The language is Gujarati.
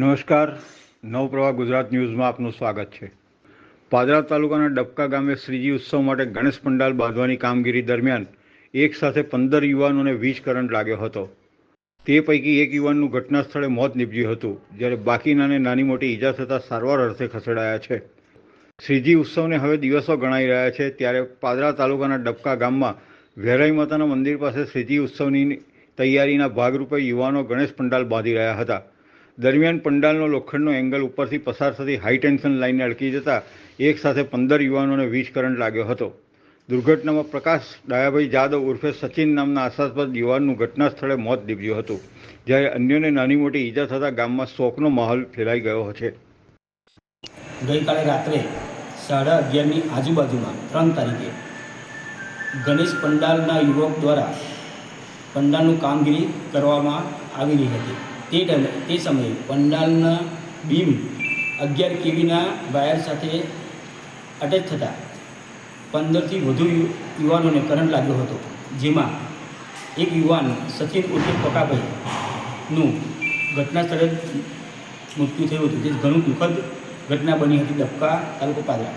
નમસ્કાર. નવપ્રવાહ ગુજરાત ન્યૂઝમાં આપનું સ્વાગત છે. પાદરા તાલુકાના ડબકા ગામે શ્રીજી ઉત્સવ માટે ગણેશ પંડાલ બાંધવાની કામગીરી દરમિયાન એક સાથે પંદર યુવાનોને વીજ કરંટ લાગ્યો હતો. તે પૈકી એક યુવાનનું ઘટના સ્થળે મોત નીપજ્યું હતું, જ્યારે બાકીનાને નાની મોટી ઈજા થતાં સારવાર અર્થે ખસેડાયા છે. શ્રીજી ઉત્સવને હવે દિવસો ગણાઈ રહ્યા છે, ત્યારે પાદરા તાલુકાના ડબકા ગામમાં વેરાઈ માતાના મંદિર પાસે શ્રીજી ઉત્સવની તૈયારીના ભાગરૂપે યુવાનો ગણેશ પંડાલ બાંધી રહ્યા હતા. દરમિયાન પંડાલનો લોખંડનો એંગલ ઉપરથી પસાર થતી હાઈ ટેન્શન લાઇનને અડકી જતાં એક સાથે પંદર યુવાનોને વીજ કરંટ લાગ્યો હતો. દુર્ઘટનામાં પ્રકાશ ડાયાભાઈ જાદવ ઉર્ફે સચિન નામના આશાસ્પદ યુવાનનું ઘટના સ્થળે મોત નીપજ્યું હતું, જ્યારે અન્યોને નાની મોટી ઈજા થતાં ગામમાં શોકનો માહોલ ફેલાઈ ગયો છે. ગઈકાલે રાત્રે સાડા અગિયારની આજુબાજુમાં ત્રણ તારીખે ગણેશ પંડાલના યુવક દ્વારા પંડાલનું કામગીરી કરવામાં આવેલી હતી. તે તે સમયે પંડાલના બીમ અગિયાર કેવીના વાયર સાથે અટેચ થતાં પંદરથી વધુ યુવાનોને કરંટ લાગ્યો હતો. જેમાં એક યુવાન સચિન ઉર્ફે પકાભાઈનું ઘટના સ્થળે મૃત્યુ થયું હતું. જે ઘણું દુઃખદ ઘટના બની હતી ડબકા તાલુકો પાદરા.